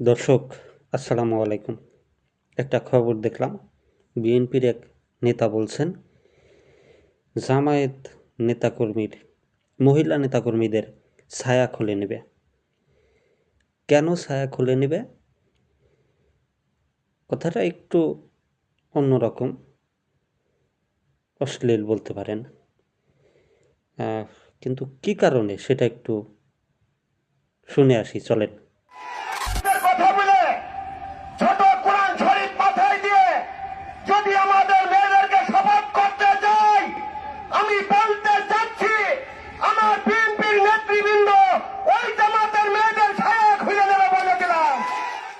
দর্শক, আসসালামু আলাইকুম। একটা খবর দেখলাম। বিএনপির এক নেতা বলছেন, জামায়াত নেতাকর্মীর, মহিলা নেতাকর্মীদের ছায়া খুলে নেবে। কেন ছায়া খুলে নেবে? কথাটা একটু অন্যরকম, অশ্লীল বলতে পারেন। কিন্তু কি কারণে সেটা একটু শুনে আসি, চলেন।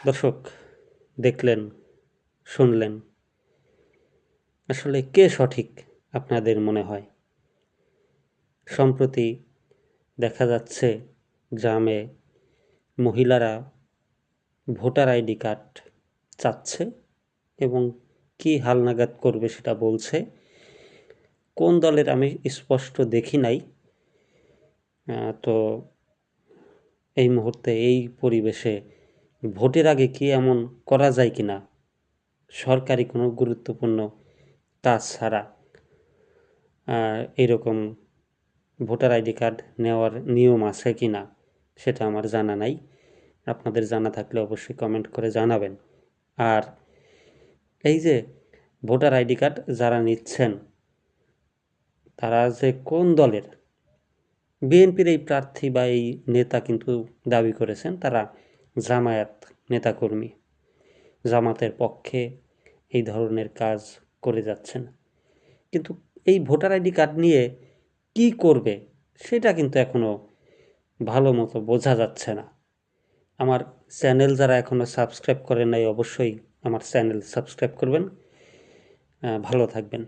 দর্শক দেখলেন, শুনলেন। আসলে কে সঠিক আপনাদের মনে হয়? সম্প্রতি দেখা যাচ্ছে গ্রামে মহিলারা ভোটার আইডি কার্ড চাচ্ছে এবং কি হালনাগাদ করবে সেটা বলছে। কোন দলের আমি স্পষ্ট দেখি নাই। তো এই মুহূর্তে এই পরিবেশে ভোটের আগে কি এমন করা যায় কি না সরকারি কোনো গুরুত্বপূর্ণ কাজ ছাড়া এরকম ভোটার আইডি কার্ড নেওয়ার নিয়ম আছে কি না সেটা আমার জানা নাই। আপনাদের জানা থাকলে অবশ্যই কমেন্ট করে জানাবেন। আর এই যে ভোটার আইডি কার্ড যারা নিচ্ছেন, তারা যে কোন দলের? বিএনপির এই প্রার্থী বা এই নেতা কিন্তু দাবি করেছেন, তারা জামায়াত নেতাকর্মী জামাতের পক্ষে এই ধরনের কাজ করে যাচ্ছেন। কিন্তু এই ভোটার আইডি কার্ড নিয়ে কি করবে সেটা কিন্তু এখনও ভালো মতো বোঝা যাচ্ছে না। আমার চ্যানেল যারা এখনও সাবস্ক্রাইব করেন নাই অবশ্যই আমার চ্যানেল সাবস্ক্রাইব করবেন। ভালো থাকবেন।